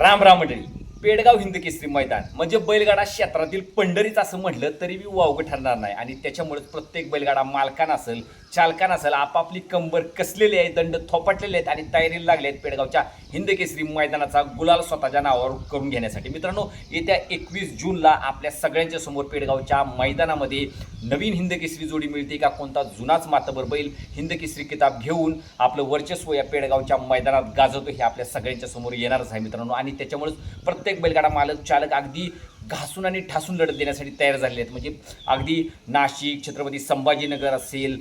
राम राम मंडळी पेडगाव हिंद केसरी मैदान म्हणजे बैलगाडा क्षेत्रातील पंढरीच असं म्हटलं तरी मी वावगं ठरणार नाही. आणि त्याच्यामुळेच प्रत्येक बैलगाडा मालकान असेल चालकान असेल आपापली कंबर कसलेली आहे दंड थोपटलेले आहेत आणि तयारीला लागले आहेत पेडगावच्या हिंदकेसरी मैदानाचा गुलाल स्वतःच्या नावावर करून घेण्यासाठी. मित्रांनो येत्या एकवीस जूनला आपल्या सगळ्यांच्या समोर पेडगावच्या मैदानामध्ये नवीन हिंदकेसरी जोडी मिळते का कोणता जुनाच मातबर बैल हिंदकेसरी किताब घेऊन आपलं वर्चस्व या पेडगावच्या मैदानात गाजवतो हे आपल्या सगळ्यांच्या समोर येणारच आहे मित्रांनो. आणि त्याच्यामुळेच प्रत्येक बैलगाडा मालक चालक अगदी घासून आणि ठासून लढत देण्यासाठी तयार झालेले आहेत. म्हणजे अगदी नाशिक छत्रपती संभाजीनगर असेल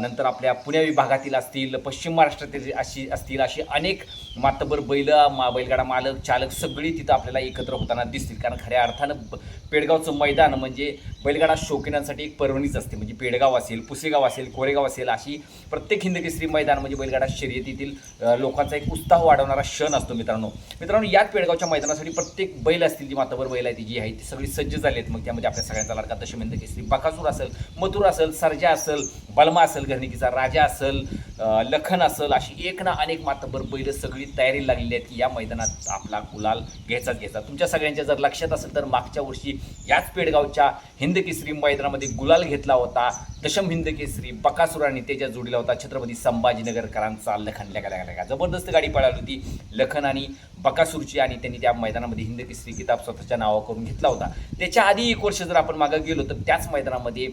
नंतर आपल्या पुणे विभागातील असतील पश्चिम महाराष्ट्रातील अशी असतील अशी अनेक मातबर बैल मा बैलगाडा मालक चालक सगळी तिथं आपल्याला एकत्र होताना दिसतील. कारण खऱ्या अर्थानं पेडगावचं मैदान म्हणजे बैलगाडा शौकीनांसाठी एक पर्वणीच असते. म्हणजे पेडगाव असेल पुसेगाव असेल कोरेगाव असेल अशी प्रत्येक हिंदकेसरी मैदान म्हणजे बैलगाडा शर्यतीतील लोकांचा एक उत्साह वाढवणारा क्षण असतो मित्रांनो. मित्रांनो याच पेडगावच्या मैदानासाठी प्रत्येक बैल असतील जी मातबर बैल आहे ती जी आहे ती सगळी सज्ज झाली आहेत मग त्यामध्ये आपल्या सगळ्यांचा लाडका दशमेंद्र केसरी बकासूर असेल मथुर असेल सर्जा असेल बलमा असेल घरणिकीचा राजा असेल लखन असेल अशी एक ना अनेक मातबर बैल सगळी तयारी लागलेली आहेत की या मैदानात आपला गुलाल घ्यायचाच घ्यायचा. तुमच्या सगळ्यांच्या जर लक्षात असेल तर मागच्या वर्षी याच पेडगावच्या हिंद केसरी मैदानामध्ये गुलाल घेतला होता. दशम हिंद केसरी बकासूर आणि त्याच्या जोडीला होता छत्रपती संभाजीनगरकरांचा लखन. लगा लगा लगा जबरदस्त गाडी पळाली होती. लखन आणि बकासूरची आणि त्यांनी त्या मैदानामध्ये हिंद केसरी किताब स्वतःच्या नावा करून घेतला होता. त्याच्या आधी एक वर्ष जर आपण मागं गेलो तर त्याच मैदानामध्ये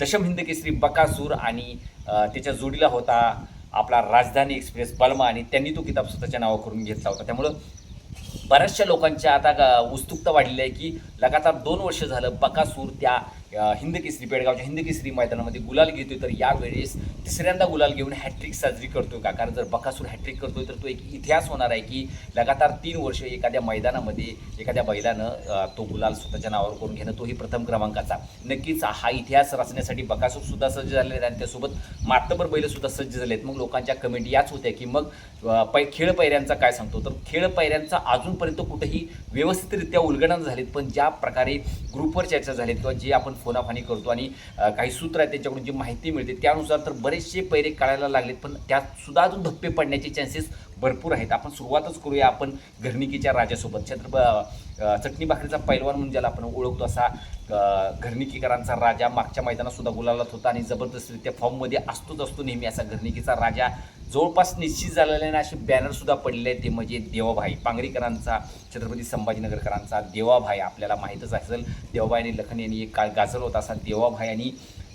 दशम हिंद केसरी बकासूर आणि त्याच्या जोडीला होता आपला राजधानी एक्सप्रेस बलमा आणि त्यांनी तो किताब स्वतःच्या नावा करून घेतला होता. त्यामुळं बऱ्याचशा लोकांच्या आता उत्सुकता वाढलेली आहे की लगातार दोन वर्ष झालं बकासूर त्या हिंदकेसरी हिंद केसरी पेडगावच्या हिंद केसरी मैदानामध्ये गुलाल घेतोय. तर यावेळेस तिसऱ्यांदा गुलाल घेऊन हॅट्रिक साजरी करतोय का? कारण जर बकासूर हॅट्रिक करतोय तर तो एक इतिहास होणार आहे की लगातार तीन वर्ष एखाद्या मैदानामध्ये एखाद्या बैलानं तो गुलाल स्वतःच्या नावावर करून घेणं तोही प्रथम क्रमांकाचा. नक्कीच हा इतिहास रचण्यासाठी बकासूर सुद्धा सज्ज झाले आहेत आणि त्यासोबत मातबर बैल सुद्धा सज्ज झाले आहेत मग लोकांच्या कमेंट याच होत्या की मग पै खेळ पैऱ्यांचा काय सांगतो? तर खेळ पैऱ्यांचा अजूनपर्यंत कुठेही व्यवस्थितरित्या उलगडण झालेत पण ज्या प्रकारे ग्रुपवर चर्चा झालीत किंवा जे आपण फोनाफानी करतो आणि काही सूत्र आहेत त्यांच्याकडून जी माहिती मिळते त्यानुसार तर बरेचसे पैरे कळायला लागलेत पण त्यात सुद्धा अजून धप्पे पडण्याचे चान्सेस भरपूर आहेत. आपण सुरुवातच करूया. आपण घरणिकीच्या राजासोबत. छत्रप चटणी भाकरीचा पैलवान म्हणून ज्याला आपण ओळखतो असा घरणिकीकरांचा राजा मागच्या मैदानात सुद्धा गुलालात होता आणि जबरदस्तरित्या फॉर्ममध्ये असतोच असतो नेहमी असा घरणिकीचा राजा. जवळपास निश्चित झालेले आणि असे बॅनरसुद्धा पडलेले आहेत. ते म्हणजे देवाभाई पांगरीकरांचा छत्रपती संभाजीनगरकरांचा देवाभाई. आपल्याला माहीतच असेल देवाभाई आणि लखन यांनी एक काळ गाजर होता. असा देवाभाई आणि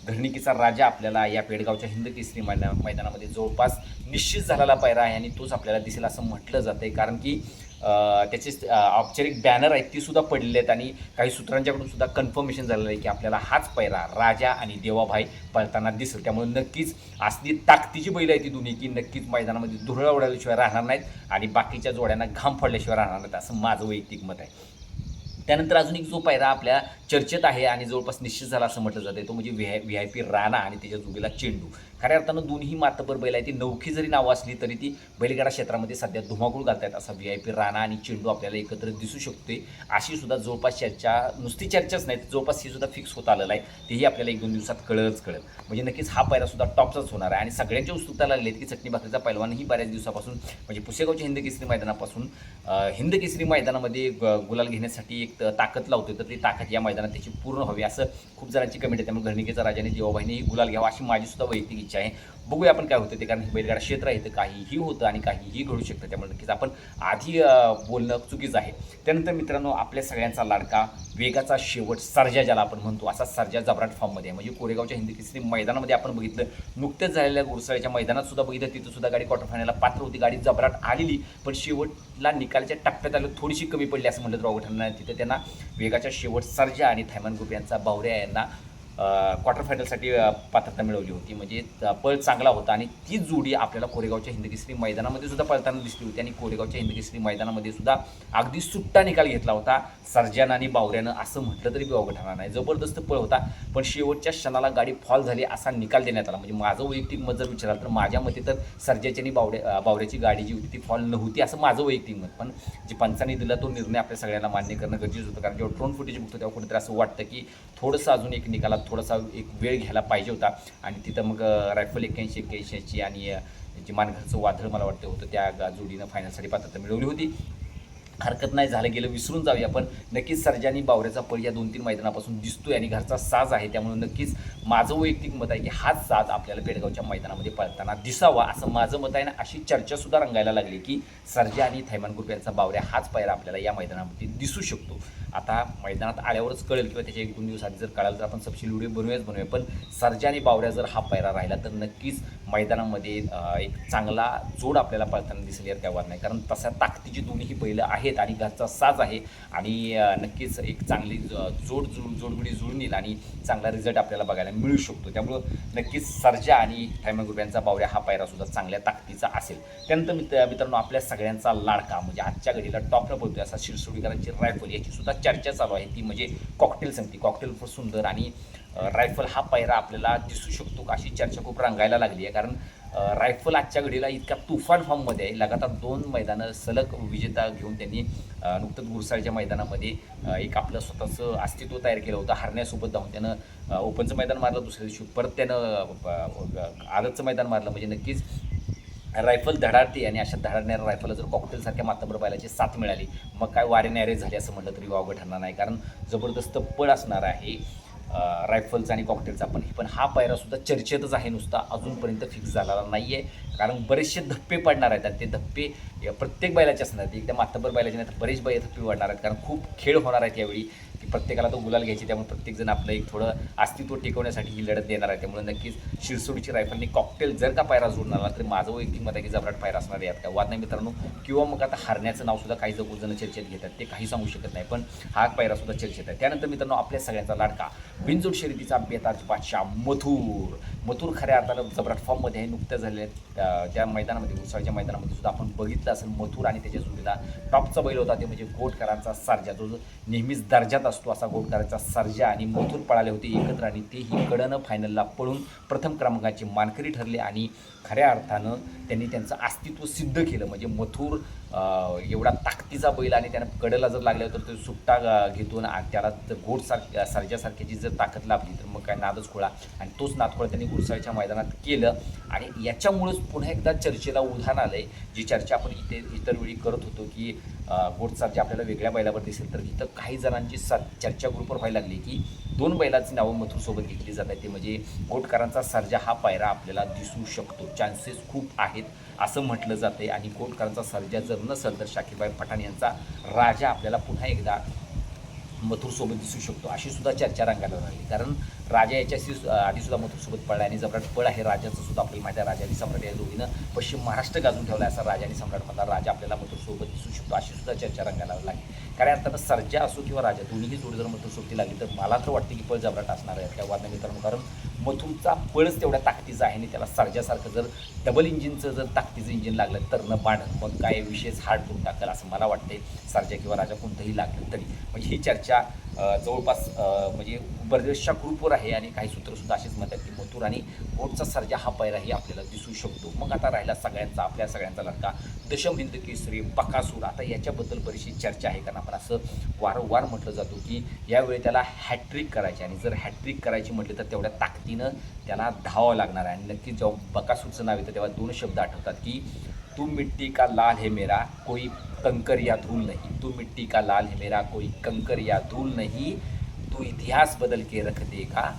घरणिकीचा राजा आपल्याला या पेडगावच्या हिंद केसरी मैदा मैदानामध्ये जवळपास निश्चित झालेला पायरा आहे आणि तोच आपल्याला दिसेल असं म्हटलं जातं आहे कारण की त्याचे औपचारिक बॅनर आहेत ती सुद्धा पडलेले आहेत आणि काही सूत्रांच्याकडून सुद्धा कन्फर्मेशन झालेलं आहे की आपल्याला हाच पैरा राजा आणि देवाभाई पळताना दिसेल. त्यामुळे नक्कीच असली ताकदीची बैल आहे ती दोन्ही की नक्कीच मैदानामध्ये धुरळा उडाल्याशिवाय राहणार नाहीत आणि बाकीच्या जोड्यांना घाम फोडल्याशिवाय राहणार नाहीत असं माझं वैयक्तिक मत आहे. त्यानंतर अजून एक जो पायरा आपल्या चर्चेत आहे आणि जवळपास निश्चित झाला असं म्हटलं जातं तो म्हणजे V I V I P Rana आणि त्याच्या जोडीला चेंडू. खऱ्या अर्थानं दोन्ही मातबर बैल आहे ती नौखी जरी नावं असली तरी ती बैलगाडा क्षेत्रामध्ये सध्या धुमाकूळ घालतायत असा व्ही आय पी राणा आणि चेंडू आपल्याला एकत्र दिसू शकते अशी सुद्धा जवळपास चर्चा नुसती चर्चाच नाही तर जवळपास ही सुद्धा फिक्स होत आलेलं आहे. तेही आपल्याला एक दोन दिवसात कळलंच कळेल. म्हणजे नक्कीच हा पायरा सुद्धा टॉपचाच होणार आहे. आणि सगळ्यांची उत्सुकता लागली आहेत की चटणी भाकरीचा पैलवानही बऱ्याच दिवसापासून म्हणजे पुसेगावच्या हिंद केसरी मैदानापासून हिंदकेसरी हिंद केसरी मैदानामध्ये ग- गुलाल घेण्यासाठी एक ताकद लावतोय. तर ती ताकद या मैदानात त्याची पूर्ण हवी. असं खूप जणांची कमेंट आहे त्यामुळे घरणिकेचा राजाने देवाबाईने गुलाल घ्यावा अशी माझी सुद्धा वैयक्तिक इच्छा आहे. बघूया आपण काय होतं ते कारण बैलगाडा क्षेत्र आहे तर काहीही होतं आणि काहीही घडू शकतं. त्यामुळे नक्कीच आपण आधी बोलणं चुकीचं आहे. त्यानंतर मित्रांनो आपल्या सगळ्यांचा लाडका वेगाचा शेवट सर्जा ज्याला आपण म्हणतो असा सर्जा जबराट फॉर्ममध्ये आहे. म्हणजे कोरेगावच्या हिंदी केसरी मैदानामध्ये आपण बघितलं नुकत्याच झालेल्या गुरसाळ्याच्या मैदानात सुद्धा बघितलं तिथं सुद्धा गाडी क्वार्टर फायनलला पात्र होती. गाडी जबराट आलेली पण शेवटला निकालच्या टप्प्यात आलं थोडीशी कमी पडली असं म्हटलं तर अवघड ठरणार नाही. तिथं त्यांना वेगाच्या शेवट सर्जा आणि थैमान गुप यांचा बावऱ्या यांना क्वार्टर फायनलसाठी पात्रता मिळवली होती. म्हणजे पळ चांगला होता आणि ती जोडी आपल्याला कोरेगावच्या हिंदकेसरी मैदानामध्ये सुद्धा पळताना दिसली होती आणि कोरेगावच्या हिंदकेसरी मैदानामध्ये सुद्धा अगदी सुट्टा निकाल घेतला होता. सर्जन आणि बावऱ्यानं असं म्हटलं तरी विवाह ठरणार नाही. जबरदस्त पळ होता पण शेवटच्या क्षणाला गाडी फॉल झाली असा निकाल देण्यात आला. म्हणजे माझं वैयक्तिक मत जर विचाराल तर माझ्या मते तर सर्जाची आणि बावड्या बावऱ्याची गाडी जी होती ती फॉल नव्हती असं माझं वैयक्तिक मत. पण जे पंचांनी दिला तो निर्णय आपल्या सगळ्यांना मान्य करणं गरजेचं होतं. कारण जेव्हा ड्रोन फुटेज बघतो तेव्हा कुठेतरी असं वाटतं की थोडंसं अजून एक निकालात थोडासा एक वेळ घ्यायला पाहिजे होता. आणि तिथं मग रायफल एक्क्याऐंशी एक्क्याऐंशी आणि जे मानघरचं वादळ मला वाटतं होतं त्या जोडीनं फायनलसाठी पात्रता मिळवली होती. हरकत नाही झालं गेलं विसरून जाऊया. पण नक्कीच सर्जानी बावऱ्याचा पळ या दोन तीन मैदानापासून दिसतोय आणि घरचा साज आहे. त्यामुळे नक्कीच माझं वैयक्तिक मत आहे की हाच साज आपल्याला पेडगावच्या मैदानामध्ये पळताना दिसावा असं माझं मत आहे. ना अशी चर्चासुद्धा रंगायला लागली की सर्जा आणि थैमान ग्रुप यांचा बावऱ्या हाच पायरा आपल्याला या मैदानामध्ये दिसू शकतो. आता मैदानात आल्यावरच कळेल किंवा त्याच्या एक दोन दिवस आधी जर कळालं तर आपण सबशी व्हिडिओ बनवूयाच बनवूया पण सर्जा आणि बावऱ्या जर हा पायरा राहिला तर नक्कीच मैदानामध्ये एक चांगला जोड आपल्याला पळताना दिसेल यात काय वाद नाही. कारण तशा ताकदीची दोन्ही बैल आहेत आणि घरचा साज आहे आणि नक्कीच एक चांगली जोड जुळ जोडगुडी जुळून येईल आणि चांगला रिझल्ट आपल्याला बघायला मिळू शकतो. त्यामुळं नक्कीच सर्जा आणि थायमन ग्रुप यांचा बावऱ्या हा पायरासुद्धा चांगल्या ताकदीचा असेल. त्यानंतर मित्र मित्रांनो आपल्या सगळ्यांचा लाडका म्हणजे आजच्या घडीला टॉपला बोलतोय असा शिरसोडीकरांची रायफल याची सुद्धा चर्चा चालू आहे. ती म्हणजे कॉकटेल संगती कॉकटेल सुंदर आणि रायफल हा पायरा आपल्याला दिसू शकतो अशी चर्चा खूप रंगायला लागली आहे. कारण रायफल आजच्या घडीला इतक्या तुफान फॉर्ममध्ये आहे. लगातार दोन मैदानं सलग विजेता घेऊन त्यांनी नुकतंच गुरसाळच्या मैदानामध्ये एक आपलं स्वतःचं अस्तित्व तयार केलं होतं. हरण्यासोबत जाऊन त्यानं ओपनचं मैदान मारलं दुसऱ्या दिवशी. परत त्यानं आदतचं मैदान मारलं. म्हणजे नक्कीच रायफल धडाडते आणि अशा धडाडणाऱ्या रायफलला जर कॉकटेलसारख्या मातबर बैलाची साथ मिळाली मग काय वारे नॅरे झाले असं म्हटलं तरी वावगं ठरणार नाही. कारण जबरदस्त पळ असणार आहे. रायफल्स रायफलचा आणि कॉकटेलचा पण. पण हा पायरासुद्धा चर्चेतच आहे नुसता. अजूनपर्यंत फिक्स झालेला नाही आहे कारण बरेचसे धप्पे पडणार आहेत. आणि ते धप्पे प्रत्येक बैलाचे असणार आहेत. एकदा मातबर बैलाचे नाही तर बरेच बैल धप्पे पडणार आहेत. कारण खूप खेळ होणार आहेत यावेळी. की प्रत्येकाला तो गुलाल घ्यायची त्यामुळे प्रत्येकजण आपलं एक थोडं अस्तित्व टिकवण्यासाठी ही लढत देणार आहे. त्यामुळे नक्कीच शिरसोडीची रायफलने कॉकटेल जर का पायरा जोडून आला तर माझं वैयक्तिक मत आहे की जबराट पायरा असणार आहे यात काय वाद नाही मित्रांनो. किंवा मग आता हारण्याचं नावसुद्धा काही जण चर्चेत घेतात ते काही सांगू शकत नाही. पण हा पायरासुद्धा चर्चेत आहे. त्यानंतर मित्रांनो आपल्या सगळ्यांचा लाडका बिनजोड शर्यतीचा बेताज बादशाह मथुर. मथुर खऱ्या अर्थानं जबराट फॉर्ममध्ये आहे नुकत्या झालेल्या त्या मैदानामध्ये उत्सवाच्या मैदानामध्ये सुद्धा आपण बघितलं असेल मथुर आणि त्याच्या जोडीला टॉपचा बैल होता ते म्हणजे गोटकरांचा सारजा जो नेहमीच दर्जात असतो असा गोटकरांचा सर्जा आणि मथुर पळाले होते एकत्र आणि तेही कडनं फायनलला पळून प्रथम क्रमांकाचे मानकरी ठरले आणि खऱ्या अर्थानं त्यांनी त्यांचं अस्तित्व सिद्ध केलं. म्हणजे मथुर एवढा ताकदीचा बैल आणि त्यानं कडला जर लागलं तर तो सुट्टा घेतून आणि त्याला जर गोडसार सर्जासारख्याची जर ताकद लाभली तर मग काय नादच खोळा. आणि तोच नादखोळा त्यांनी गुरसाळच्या मैदानात केलं. आणि याच्यामुळंच पुन्हा एकदा चर्चेला उधाण आलं आहे जी चर्चा आपण इथे इतर वेळी करत होतो की गोडसारच्या आपल्याला वेगळ्या बैलावर दिसेल तर इथं काही जणांची स चर्चा ग्रुपवर व्हायला लागली की दोन बैलाची नावं मथुरसोबत घेतली जात आहेत. ते म्हणजे कोटकरांचा सर्जा हा पायरा आपल्याला दिसू शकतो. चान्सेस खूप आहेत असं म्हटलं जाते आणि कोटकरांचा सर्जा जर नसेल तर शाकीरबाई पठाण यांचा राजा आपल्याला पुन्हा एकदा मथुरसोबत दिसू शकतो. अशी सुद्धा चर्चा रंगायला लागली. कारण राजा याच्याशी आधीसुद्धा आधी सुद्धा मथुरसोबत पडला आणि जबराट पळ आहे राजाचं सुद्धा. आपल्याला माहिती आहे राजानी सम्राट या दोघीनं पश्चिम महाराष्ट्र गाजून ठेवला असा राजा राजानी सम्राटमधला राजा आपल्याला मथुरसोबत दिसू शकतो अशी सुद्धा चर्चा रंगायला लागली. कारण आता सर्जा असो किंवा राजा दोन्हीही जोड जर मथुरसोबती लागली. तर मला तर वाटतं की पळ जबराट असणार आहे. त्या वादना कारण मग तुमचा पळच तेवढ्या ताकदीचा आहे आणि त्याला सर्जासारखं जर डबल इंजिनचं जर ताकदीचं इंजिन लागलं तर न पाड मग काय विशेष हार्ड करून टाकेल असं मला वाटते सर्जा किंवा राजा कोणतंही लागलं तरी. म्हणजे ही चर्चा जवळपास म्हणजे बरेचशा ग्रुपवर आहे आणि काही सूत्रसुद्धा असेच म्हणतात की मथुर आणि बोटचा सर्जा हा पैराही आपल्याला दिसू शकतो. मग आता राहिला सगळ्यांचा आपल्या सगळ्यांचा लडका दशम हिंद केसरी बकासूर. आता याच्याबद्दल बरीचशी चर्चा आहे कारण आपण असं वारंवार म्हटलं जातो की यावेळी त्याला हॅट्रिक करायची आणि जर हॅट्रिक करायची म्हटली तर तेवढ्या ताकदीनं त्याला धावावं लागणार आहे. आणि नक्की जेव्हा बकासूरचं नाव येतं तेव्हा दोन शब्द आठवतात की तू मिट्टी का लाल है मेरा कोई कंकर या धूल नहीं. तू मिट्टी का लाल है मेरा कोई कंकर या धूल नहीं. तू इतिहास बदल के रख देगा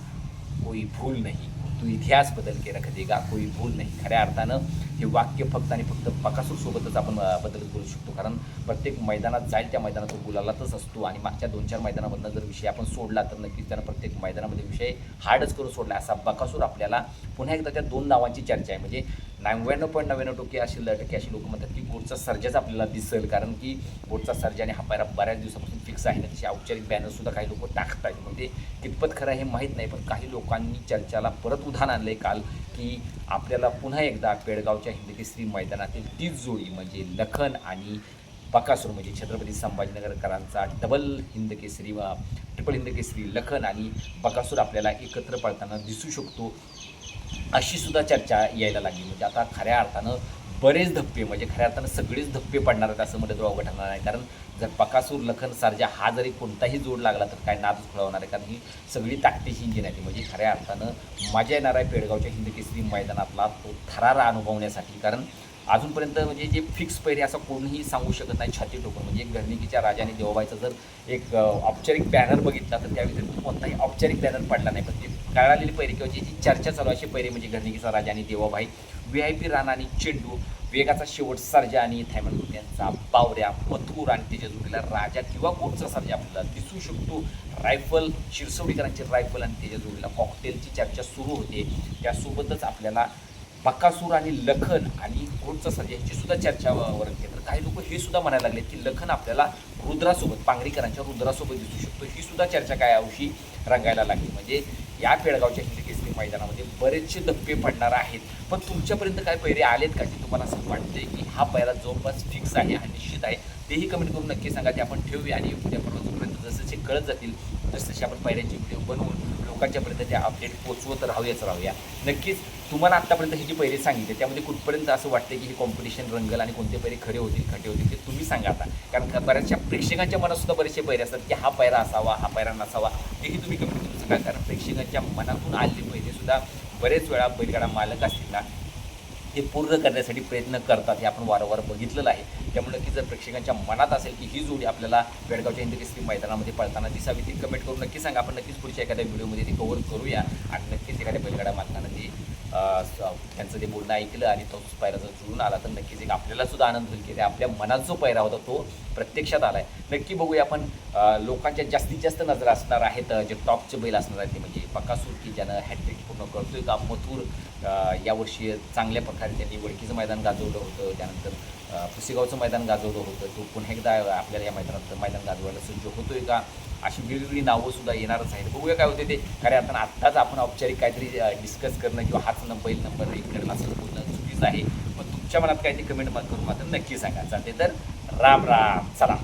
कोई भूल नहीं. तू इतिहास बदल के रख देगा कोई भूल नाही. खऱ्या अर्थानं हे वाक्य फक्त आणि फक्त बकासूरसोबतच आपण बदल बदलत बोलू शकतो. कारण प्रत्येक मैदानात जाईल त्या मैदानात तो गुलालातच असतो आणि मागच्या दोन चार मैदानामधनं जर विषय आपण सोडला तर नक्कीच त्यानं प्रत्येक मैदानामध्ये विषय हार्डच करून सोडला. असा बकासूर आपल्याला पुन्हा एकदा त्या दोन नावांची चर्चा आहे. म्हणजे नव्याण्णव पॉईंट नव्याण्णव टक्के अशी टक्के अशी लोक म्हणतात की बोर्डचा सर्जाच आपल्याला दिसेल. कारण की बोर्डचा सर्जा आणि हा पायरा बऱ्याच दिवसापासून फिक्स आहे ना त्याचे औपचारिक बॅनरसुद्धा काही लोक टाकत आहेत म्हणजे कितपत खरं आहे हे माहीत नाही पण काही लोकांनी चर्चाला परत उधाण आणलं आहे काल की आपल्याला पुन्हा एकदा पेडगावच्या हिंदकेसरी मैदानातील तीच जोडी म्हणजे लखन आणि बकासूर म्हणजे छत्रपती संभाजीनगरकरांचा डबल हिंदकेसरी ट्रिपल हिंदकेसरी लखन आणि बकासूर आपल्याला एकत्र पळताना दिसू शकतो. अशी सुद्धा चर्चा यायला लागली. म्हणजे आता खऱ्या अर्थानं बरेच धप्पे म्हणजे खऱ्या अर्थानं सगळेच धप्पे पडणार आहेत असं म्हणजे म्हटलं तर अवघड ठरणार नाही. कारण जर पकासूर लखन सारजा हा जरी कोणताही जोड लागला तर काय नादच खुळवणार आहे. कारण ही सगळी ताकदीची इंजिन आहे. म्हणजे खऱ्या अर्थानं मजा येणार आहे पेडगावच्या हिंदकेसरी मैदानातला तो थरारा अनुभवण्यासाठी कारण अजूनपर्यंत म्हणजे जे फिक्स पैरे असं कोणीही सांगू शकत नाही छाती टोकून म्हणजे घरणिकीच्या राजाने देवाबाईचा जर एक औपचारिक बॅनर बघितला तर त्या व्यतिरिक्त कोणताही औपचारिक बॅनर पडला नाही. पण ते कळालेली पैरे किंवा जी जी चर्चा चालू असे पैरे म्हणजे घरणिकीचा राजा आणि Devabai V I P Rana आणि चेंडू वेगाचा शेवट सर्जा आणि थायमन यांचा बावऱ्या मथुर आणि त्याच्या जोडीला राजा किंवा कोणचा सर्जा आपल्याला दिसू शकतो. रायफल शिरसवडीकरांची रायफल आणि त्याच्या जोडीला कॉकटेलची चर्चा सुरू होते. त्यासोबतच आपल्याला बकासूर आणि लखन आणि कोणचं सर्जा यांची सुद्धा चर्चा व- तर काही लोक हे सुद्धा म्हणायला लागले की लखन आपल्याला रुद्रासोबत पांगरीकरांच्या रुद्रासोबत दिसू शकतो. ही सुद्धा चर्चा काय अंशी रंगायला लागली. म्हणजे या पेडगावच्या हिंदी केसरी मैदानामध्ये बरेचसे धप्पे पडणार आहेत. पण तुमच्यापर्यंत काय पैरे आलेत का? की तुम्हाला असं वाटतंय की हा पैरा जवळपास फिक्स आहे हा निश्चित आहे? तेही कमेंट करून नक्की सांगा. ते आपण ठेवूया आणि उद्या परवापर्यंत जसे कळत जातील तसतसे आपण पैऱ्यांचे व्हिडिओ बनवून लोकांच्यापर्यंत त्या अपडेट पोचवत राहूयाच राहूया. नक्कीच तुम्हाला आत्तापर्यंत ही जी पैरे सांगितले त्यामध्ये कुठपर्यंत असं वाटतं की हे कॉम्पिटिशन रंगल आणि कोणते पैरे खरे होतील खटे होतील ते तुम्ही सांगा आता. कारण का बऱ्याचशा प्रेक्षकांच्या मनात सुद्धा बरेचसे पैरे असतात की हा पैरा असावा हा पैरा नसावा तेही तुम्ही कमेंट करू शकाल कारण प्रेक्षकांच्या मनातून आलेले पैरे सुद्धा बरेच वेळा बैलगाडा मालक असतील ना ते पूर्ण करण्यासाठी प्रयत्न करतात हे आपण वारंवार बघितलेलं आहे. त्यामुळे की जर प्रेक्षकांच्या मनात असेल की ही जोडी आपल्याला बेळगावच्या हिंद केसरी मैदानामध्ये पळताना दिसावी ती कमेंट करून नक्की सांगा. आपण नक्कीच पुढच्या एखाद्या व्हिडिओमध्ये ते कव्हर करूया. आणि नक्कीच एखाद्या बैलगाडा मालकांना ती त्यांचं ते बोलणं ऐकलं आणि तोच पायरा जर जुळून आला. तर नक्कीच एक आपल्याला सुद्धा आनंद होईल की आपल्या मनात जो पायरा होता तो प्रत्यक्षात आला आहे नक्की बघूया आपण लोकांच्या जास्तीत जास्त नजर असणार आहेत जे टॉपचे बैल असणार आहेत ते म्हणजे बकासूर की ज्यानं हॅट्रिक पूर्ण करतोय का? मथुर यावर्षी चांगल्या प्रकारे त्यांनी वडकीचं मैदान गाजवलं होतं. त्यानंतर पुसेगावचं मैदान गाजवलं होतं. तो पुन्हा एकदा आपल्याला या मैदानात मैदान गाजवायला सज्ज होतोय का? अशी वेगवेगळी नावं सुद्धा येणारच आहेत. बघूया काय होते ते. कारण आता आत्ताच आपण औपचारिक काहीतरी डिस्कस करणं किंवा हाच नंबर बैल नंबर एक करणं असं बोलणं चुकीचं आहे. पण तुमच्या मनात काहीतरी ते कमेंट करून मात्र नक्की सांगा. चालते तर राम राम चला